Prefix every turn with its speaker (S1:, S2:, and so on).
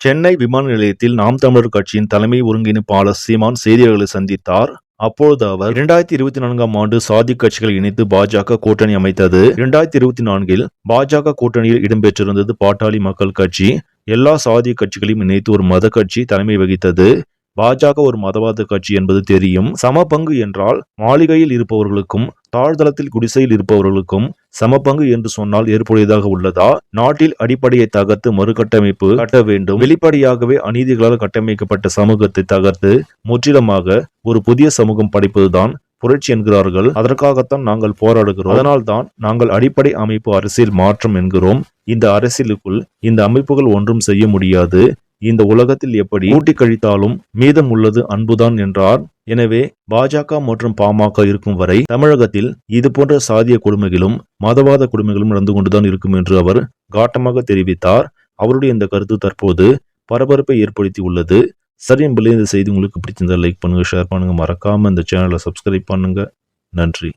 S1: சென்னை விமான நிலையத்தில் நாம் தமிழர் கட்சியின் தலைமை ஒருங்கிணைப்பாளர் சீமான் செய்தியாளர்களை சந்தித்தார். அப்பொழுது அவர் இரண்டாயிரத்தி இருபத்தி நான்காம் ஆண்டு சாதி கட்சிகள் இணைத்து பாஜக கூட்டணி அமைத்தது. இரண்டாயிரத்தி இருபத்தி நான்கில் பாஜக கூட்டணியில் இடம்பெற்றிருந்தது பாட்டாளி மக்கள் கட்சி. எல்லா சாதி கட்சிகளையும் இணைத்து ஒரு மத கட்சி தலைமை வகித்தது. பாஜக ஒரு மதவாத கட்சி என்பது தெரியும். சம பங்கு என்றால் மாளிகையில் இருப்பவர்களுக்கும் தாழ்தளத்தில் குடிசையில் இருப்பவர்களுக்கும் சமபங்கு என்று சொன்னால் ஏற்புடையதாக உள்ளதா? நாட்டில் அடிப்படையை தகர்த்து மறுகட்டமைப்பு கட்ட வேண்டும். வெளிப்படையாகவே அநீதிகளால் கட்டமைக்கப்பட்ட சமூகத்தை தகர்த்து முற்றிலுமாக ஒரு புதிய சமூகம் படைப்பதுதான் புரட்சி என்கிறார்கள். அதற்காகத்தான் நாங்கள் போராடுகிறோம். அதனால்தான் நாங்கள் அடிப்படை அமைப்பு அரசியல் மாற்றம் என்கிறோம். இந்த அரசியலுக்குள் இந்த அமைப்புகள் ஒன்றும் செய்ய முடியாது. இந்த உலகத்தில் எப்படி கூட்டி கழித்தாலும் மீதம் உள்ளது அன்புதான் என்றார் எனவே பாஜக மற்றும் பாமக இருக்கும் வரை தமிழகத்தில் இதுபோன்ற சாதிய கொடுமைகளும் மதவாத கொடுமைகளும் நடந்து கொண்டுதான் இருக்கும் என்று அவர் காட்டமாக தெரிவித்தார். அவருடைய இந்த கருத்து தற்போது பரபரப்பை ஏற்படுத்தி உள்ளது. சரி என்பதில் இந்த செய்தி உங்களுக்கு பிடிச்சிருந்தால் லைக் பண்ணுங்க ஷேர் பண்ணுங்க. மறக்காம இந்த சேனலை சப்ஸ்கிரைப் பண்ணுங்க. நன்றி.